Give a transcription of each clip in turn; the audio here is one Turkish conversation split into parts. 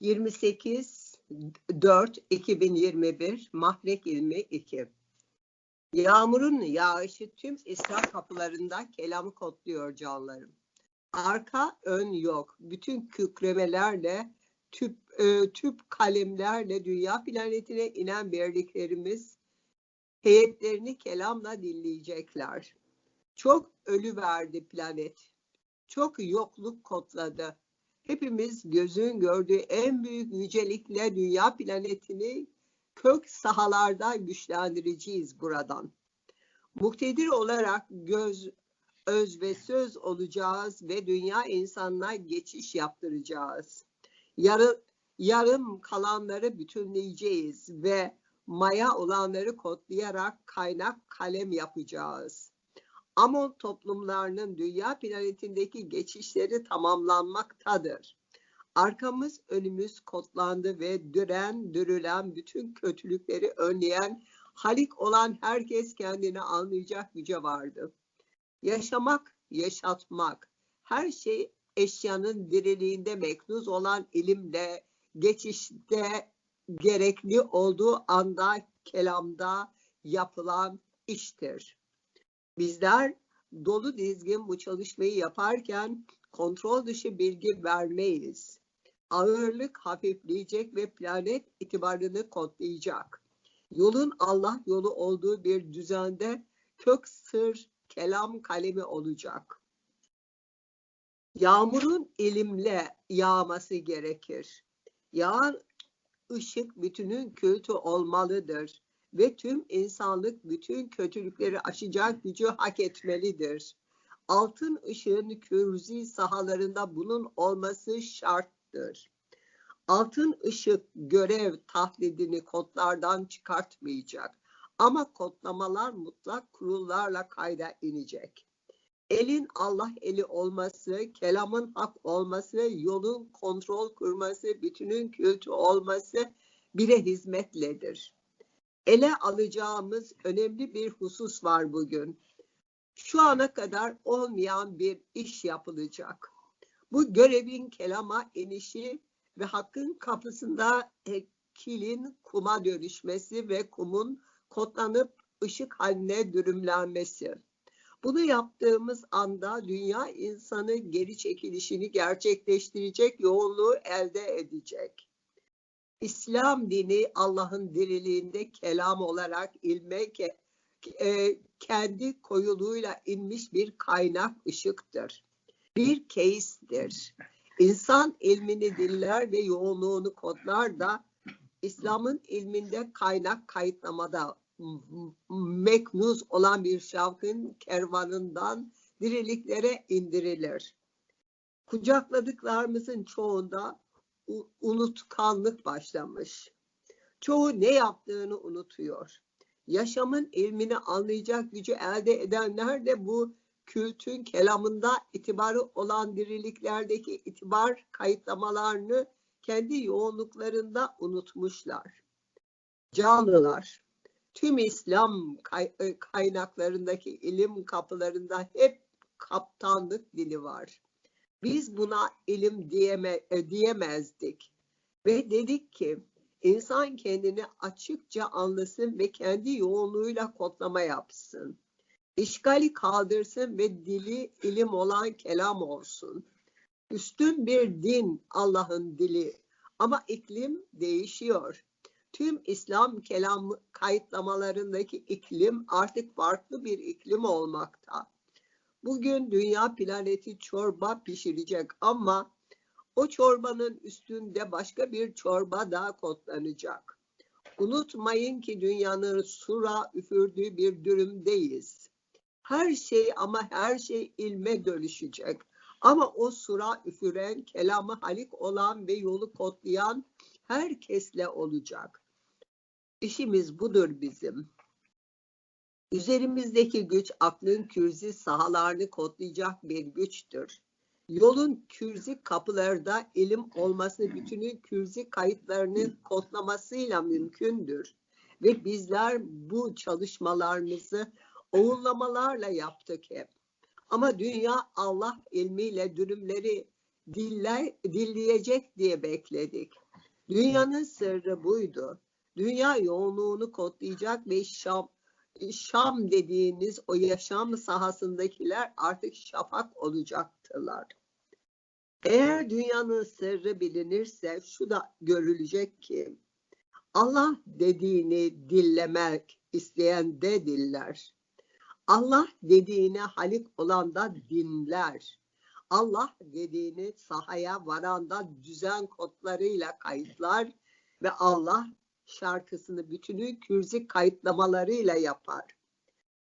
28 4 2021 Mahrek ilmi 2 Yağmurun yağışı tüm İslam kapılarında kelamı kodluyor canlarım. Arka ön yok. Bütün kükremelerle, tüp, e, tüp kalemlerle dünya planetine inen birliklerimiz heyetlerini kelamla dinleyecekler. Çok ölü verdi planet. Çok yokluk kodladı. Hepimiz gözün gördüğü en büyük yücelikle dünya planetini kök sahalarda güçlendireceğiz buradan. Muktedir olarak göz, öz ve söz olacağız ve dünya insanına geçiş yaptıracağız. Yarı, yarım kalanları bütünleyeceğiz ve maya olanları kodlayarak kaynak kalem yapacağız. Amon toplumlarının dünya planetindeki geçişleri tamamlanmaktadır. Arkamız önümüz kodlandı ve düren dürülen bütün kötülükleri önleyen halik olan herkes kendini anlayacak güce vardı. Yaşamak, yaşatmak, her şey eşyanın diriliğinde meknuz olan ilimle geçişte gerekli olduğu anda kelamda yapılan iştir. Bizler dolu dizgin bu çalışmayı yaparken kontrol dışı bilgi vermeyiz. Ağırlık hafifleyecek ve planet itibarını kodlayacak. Yolun Allah yolu olduğu bir düzende kök sır kelam kalemi olacak. Yağmurun ilimle yağması gerekir. Yağan ışık bütünün kültü olmalıdır ve tüm insanlık bütün kötülükleri aşacak gücü hak etmelidir. Altın ışığın kürzi sahalarında bunun olması şarttır. Altın ışık görev tahlidini kodlardan çıkartmayacak ama kodlamalar mutlak kurullarla kayda inecek. Elin Allah eli olması, kelamın hak olması, yolun kontrol kurması, bütünün kültü olması bire hizmetledir ele alacağımız önemli bir husus var bugün. Şu ana kadar olmayan bir iş yapılacak. Bu görevin kelama inişi ve hakkın kapısında kilin kuma dönüşmesi ve kumun kodlanıp ışık haline dürümlenmesi. Bunu yaptığımız anda dünya insanı geri çekilişini gerçekleştirecek yoğunluğu elde edecek. İslam dini Allah'ın diriliğinde kelam olarak ilme ke, e, kendi koyuluğuyla inmiş bir kaynak ışıktır. Bir keistir. İnsan ilmini diller ve yoğunluğunu kodlar da İslam'ın ilminde kaynak kayıtlamada meknuz olan bir şavkın kervanından diriliklere indirilir. Kucakladıklarımızın çoğunda unutkanlık başlamış. Çoğu ne yaptığını unutuyor. Yaşamın ilmini anlayacak gücü elde edenler de bu kültün kelamında itibarı olan diriliklerdeki itibar kayıtlamalarını kendi yoğunluklarında unutmuşlar. Canlılar, tüm İslam e, kaynaklarındaki ilim kapılarında hep kaptanlık dili var. Biz buna ilim diyeme, e, diyemezdik. Ve dedik ki insan kendini açıkça anlasın ve kendi yoğunluğuyla kodlama yapsın. İşgali kaldırsın ve dili ilim olan kelam olsun. Üstün bir din Allah'ın dili ama iklim değişiyor. Tüm İslam kelam kayıtlamalarındaki iklim artık farklı bir iklim olmakta. Bugün dünya planeti çorba pişirecek ama o çorbanın üstünde başka bir çorba daha kodlanacak. Unutmayın ki dünyanın sura üfürdüğü bir durumdayız. Her şey ama her şey ilme dönüşecek. Ama o sura üfüren, kelamı halik olan ve yolu kodlayan herkesle olacak. İşimiz budur bizim. Üzerimizdeki güç aklın kürzi sahalarını kodlayacak bir güçtür. Yolun kürzi kapılarda ilim olması bütünün kürzi kayıtlarını kodlamasıyla mümkündür. Ve bizler bu çalışmalarımızı oğullamalarla yaptık hep. Ama dünya Allah ilmiyle dürümleri diller, dilleyecek diye bekledik. Dünyanın sırrı buydu. Dünya yoğunluğunu kodlayacak ve Şam, Şam dediğiniz o yaşam sahasındakiler artık şafak olacaktılar. Eğer dünyanın sırrı bilinirse şu da görülecek ki Allah dediğini dillemek isteyen de diller. Allah dediğine halik olan da dinler. Allah dediğini sahaya varanda düzen kodlarıyla kayıtlar ve Allah şarkısını bütünü kürzi kayıtlamalarıyla yapar.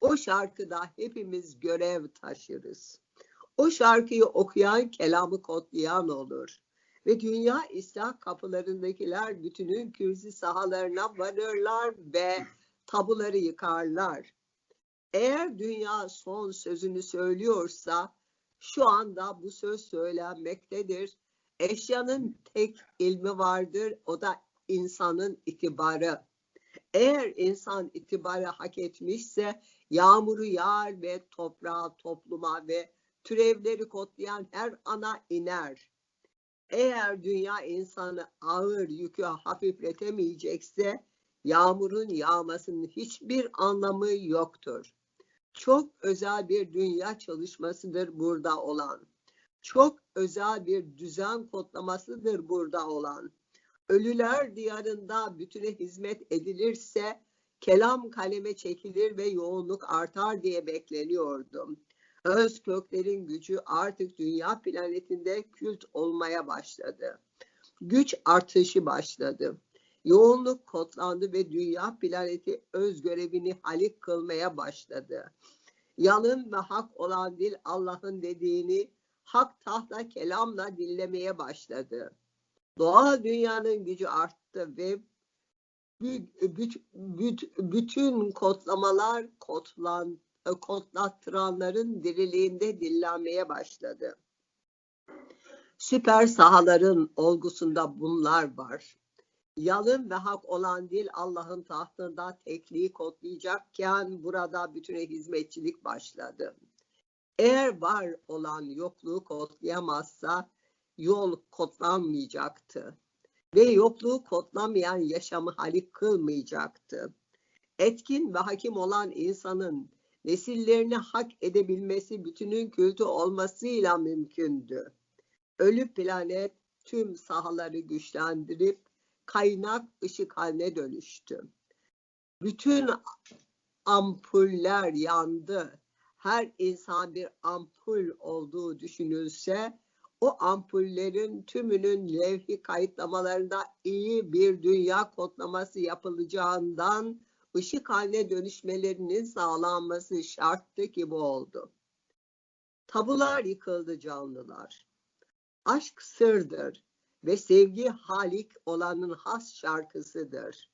O şarkıda hepimiz görev taşırız. O şarkıyı okuyan kelamı kodlayan olur. Ve dünya İslam kapılarındakiler bütünün kürzi sahalarına varırlar ve tabuları yıkarlar. Eğer dünya son sözünü söylüyorsa şu anda bu söz söylenmektedir. Eşyanın tek ilmi vardır, o da insanın itibarı. Eğer insan itibarı hak etmişse yağmuru yağar ve toprağa, topluma ve türevleri kodlayan her ana iner. Eğer dünya insanı ağır yükü hafifletemeyecekse yağmurun yağmasının hiçbir anlamı yoktur. Çok özel bir dünya çalışmasıdır burada olan. Çok özel bir düzen kodlamasıdır burada olan. Ölüler diyarında bütüne hizmet edilirse kelam kaleme çekilir ve yoğunluk artar diye bekleniyordum. Öz köklerin gücü artık dünya planetinde kült olmaya başladı. Güç artışı başladı. Yoğunluk kodlandı ve dünya planeti öz görevini halik kılmaya başladı. Yalın ve hak olan dil Allah'ın dediğini hak tahta kelamla dinlemeye başladı. Doğal dünyanın gücü arttı ve bütün kodlamalar kodlan, kodlattıranların diriliğinde dillenmeye başladı. Süper sahaların olgusunda bunlar var. Yalın ve hak olan dil Allah'ın tahtında tekliği kodlayacakken burada bütüne hizmetçilik başladı. Eğer var olan yokluğu kodlayamazsa yol kodlanmayacaktı. Ve yokluğu kodlamayan yaşamı halik kılmayacaktı. Etkin ve hakim olan insanın nesillerini hak edebilmesi bütünün kültü olmasıyla mümkündü. Ölü planet tüm sahaları güçlendirip kaynak ışık haline dönüştü. Bütün ampuller yandı. Her insan bir ampul olduğu düşünülse o ampullerin tümünün levhi kayıtlamalarında iyi bir dünya kodlaması yapılacağından ışık haline dönüşmelerinin sağlanması şarttı ki bu oldu. Tabular yıkıldı canlılar. Aşk sırdır ve sevgi halik olanın has şarkısıdır.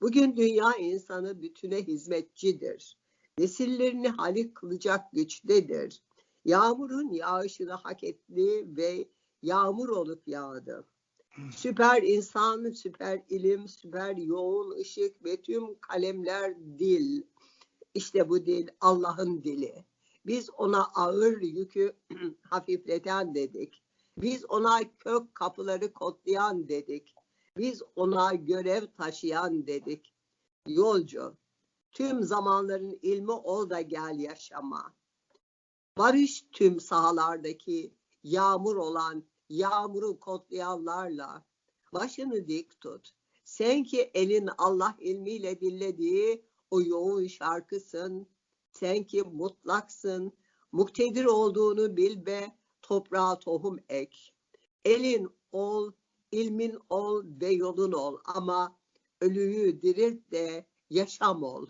Bugün dünya insanı bütüne hizmetçidir. Nesillerini halik kılacak güçtedir. Yağmurun yağışını hak etti ve yağmur olup yağdı. Süper insan, süper ilim, süper yoğun ışık ve tüm kalemler dil. İşte bu dil Allah'ın dili. Biz ona ağır yükü hafifleten dedik. Biz ona kök kapıları kodlayan dedik. Biz ona görev taşıyan dedik. Yolcu, tüm zamanların ilmi ol da gel yaşama. Barış tüm sahalardaki yağmur olan yağmuru kodlayanlarla başını dik tut. Sen ki elin Allah ilmiyle dinlediği o yoğun şarkısın. Sen ki mutlaksın. Muktedir olduğunu bil ve toprağa tohum ek. Elin ol, ilmin ol ve yolun ol ama ölüyü dirilt de yaşam ol.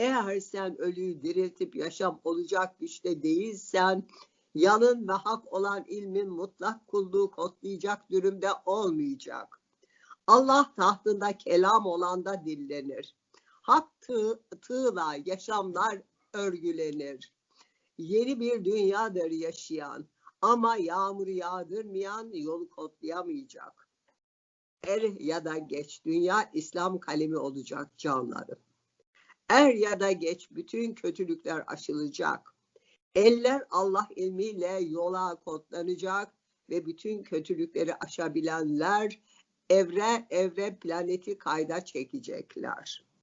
Eğer sen ölüyü diriltip yaşam olacak güçte değilsen yalın ve hak olan ilmin mutlak kulluğu kodlayacak durumda olmayacak. Allah tahtında kelam olan da dillenir. Hak tığ, tığla yaşamlar örgülenir. Yeni bir dünyadır yaşayan ama yağmuru yağdırmayan yolu kodlayamayacak. Er ya da geç dünya İslam kalemi olacak canlarım. Er ya da geç bütün kötülükler aşılacak. Eller Allah ilmiyle yola kodlanacak ve bütün kötülükleri aşabilenler evre evre planeti kayda çekecekler.